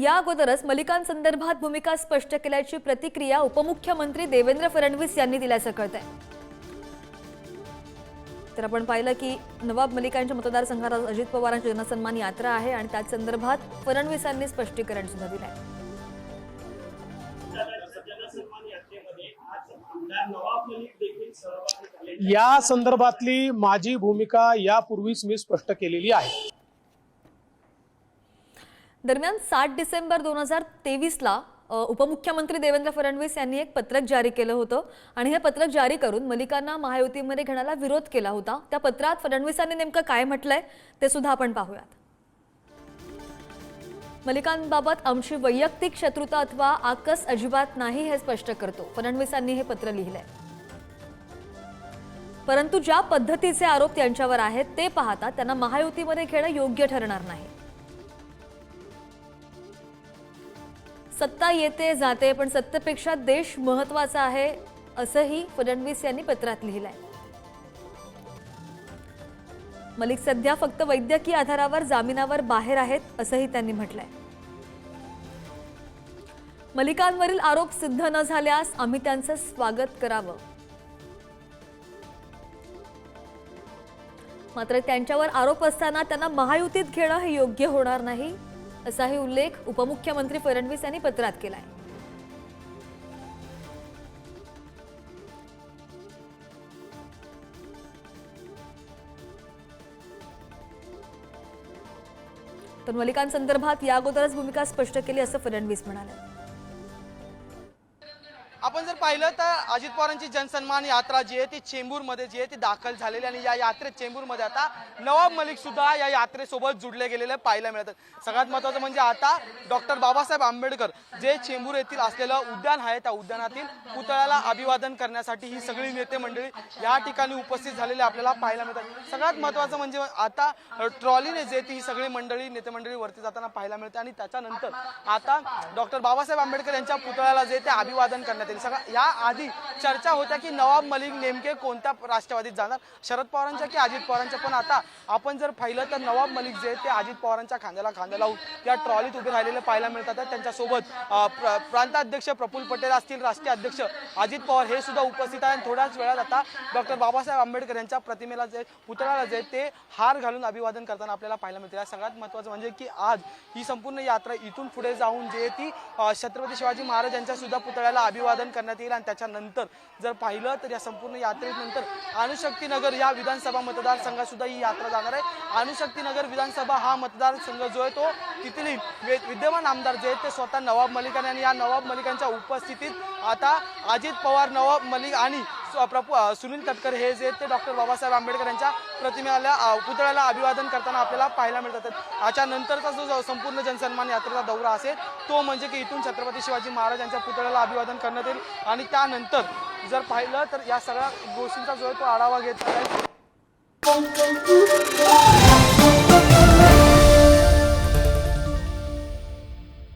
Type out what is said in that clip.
या अगोदरच मलिकांसंदर्भात भूमिका स्पष्ट केल्याची प्रतिक्रिया उपमुख्यमंत्री देवेंद्र फडणवीस यांनी दिल्याचं कळतंय. तर आपण पाहिलं की नवाब मलिकांच्या मतदारसंघात आज अजित पवारांची जनसन्मान यात्रा आहे आणि त्याच संदर्भात फडणवीसांनी स्पष्टीकरण सुद्धा दिलं आहे या संदर्भातली माझी भूमिका यापूर्वीच मी स्पष्ट केलेली आहे. दरम्यान सात डिसेंबर दोन हजार तेवीसला उपमुख्यमंत्री देवेंद्र फडणवीस यांनी एक पत्रक जारी केलं होतं आणि हे पत्रक जारी करून मलिकांना महायुतीमध्ये घेण्याला विरोध केला होता. त्या पत्रात फडणवीसांनी नेमकं काय म्हटलंय ते सुद्धा आपण पाहूयात. मलिकांबाबत आमची वैयक्तिक शत्रुता अथवा आकस अजिबात नाही हे स्पष्ट करतो. फडणवीसांनी हे पत्र लिहिलंय. परंतु ज्या पद्धतीचे आरोप त्यांच्यावर आहेत ते पाहता त्यांना महायुतीमध्ये घेणं योग्य ठरणार नाही. सत्ता येते जाते पण सत्तेपेक्षा देश महत्त्वाचा आहे असंही फडणवीस यांनी पत्रात लिहिलंय. मलिक सध्या फक्त वैद्यकीय आधारावर जामिनावर बाहेर आहेत असंही त्यांनी म्हटलंय. मलिकांवरील आरोप सिद्ध न झाल्यास आम्ही त्यांचं स्वागत करावं. मात्र त्यांच्यावर आरोप असताना त्यांना महायुतीत घेणं हे योग्य होणार नाही. असाही उल्लेख उपमुख्यमंत्री फडणवीस यांनी पत्रात केलाय. तर मलिकांसंदर्भात या अगोदरच भूमिका स्पष्ट केली असं फडणवीस म्हणाले. आपण जर पाहिलं तर अजित पवारांची जनसन्मान यात्रा जी आहे ती चेंबूरमध्ये जी आहे ती दाखल झालेली आणि या यात्रेत चेंबूरमध्ये आता नवाब मलिक सुद्धा या यात्रेसोबत जुडले गेलेले पाहायला मिळतात. सगळ्यात महत्त्वाचं म्हणजे आता डॉक्टर बाबासाहेब आंबेडकर जे चेंबूर येथील असलेलं उद्यान आहे त्या उद्यानातील पुतळ्याला अभिवादन करण्यासाठी ही सगळी नेते मंडळी या ठिकाणी उपस्थित झालेले आपल्याला पाहायला मिळतात. सगळ्यात महत्त्वाचं म्हणजे आता ट्रॉलीने जे ती ही सगळी मंडळी नेते मंडळी वरती जाताना पाहायला मिळते. आणि त्याच्यानंतर आता डॉक्टर बाबासाहेब आंबेडकर यांच्या पुतळ्याला जे ते अभिवादन करण्यात येईल सगळं या आधी चर्चा होत्या की नवाब मलिक नेमके कोणत्या राष्ट्रवादीत जाणार? शरद पवारांच्या की अजित पवारांच्या? पण आता आपण जर पाहिलं तर नवाब मलिक जे ते अजित पवारांच्या खांद्याला खांदा लावून त्या ट्रॉलीत उभे राहिलेले पाहायला मिळतात. त्यांच्यासोबत प्र- प्रांताध्यक्ष प्रफुल्ल पटेल असतील राष्ट्रीय अध्यक्ष अजित पवार हे सुद्धा उपस्थित आहे आणि थोड्याच वेळात आता डॉक्टर बाबासाहेब आंबेडकर यांच्या प्रतिमेला जे पुतळ्याला जे ते हार घालून अभिवादन करताना आपल्याला पाहायला मिळते या सगळ्यात महत्त्वाचं म्हणजे की आज ही संपूर्ण यात्रा इथून पुढे जाऊन जे ती छत्रपती शिवाजी महाराज यांच्या सुद्धा पुतळ्याला अभिवादन करण्यात येईल आणि त्याच्यानंतर जर पाहिलं तर या संपूर्ण यात्रेनंतर अणुशक्तीनगर या विधानसभा मतदारसंघातसुद्धा ही यात्रा जाणार आहे. अणुशक्तीनगर विधानसभा हा मतदारसंघ जो आहे तो तिथली विद्यमान आमदार जे आहेत ते स्वतः नवाब मलिकांनी आणि या नवाब मलिकांच्या उपस्थितीत आता अजित पवार नवाब मलिक आणि प्रभू सुनील तटकर हे जे ते डॉक्टर बाबासाहेब आंबेडकर यांच्या प्रतिमेला पुतळ्याला अभिवादन करताना आपल्याला पाहायला मिळतात. याच्या नंतरचा जो जो संपूर्ण जनसन्मान यात्रेचा दौरा असेल तो म्हणजे की इथून छत्रपती शिवाजी महाराज यांच्या पुतळ्याला अभिवादन करण्यात येईल. आणि त्यानंतर जर पाहिलं तर या सगळ्या गोष्टींचा जो आहे तो आढावा घेत आहे.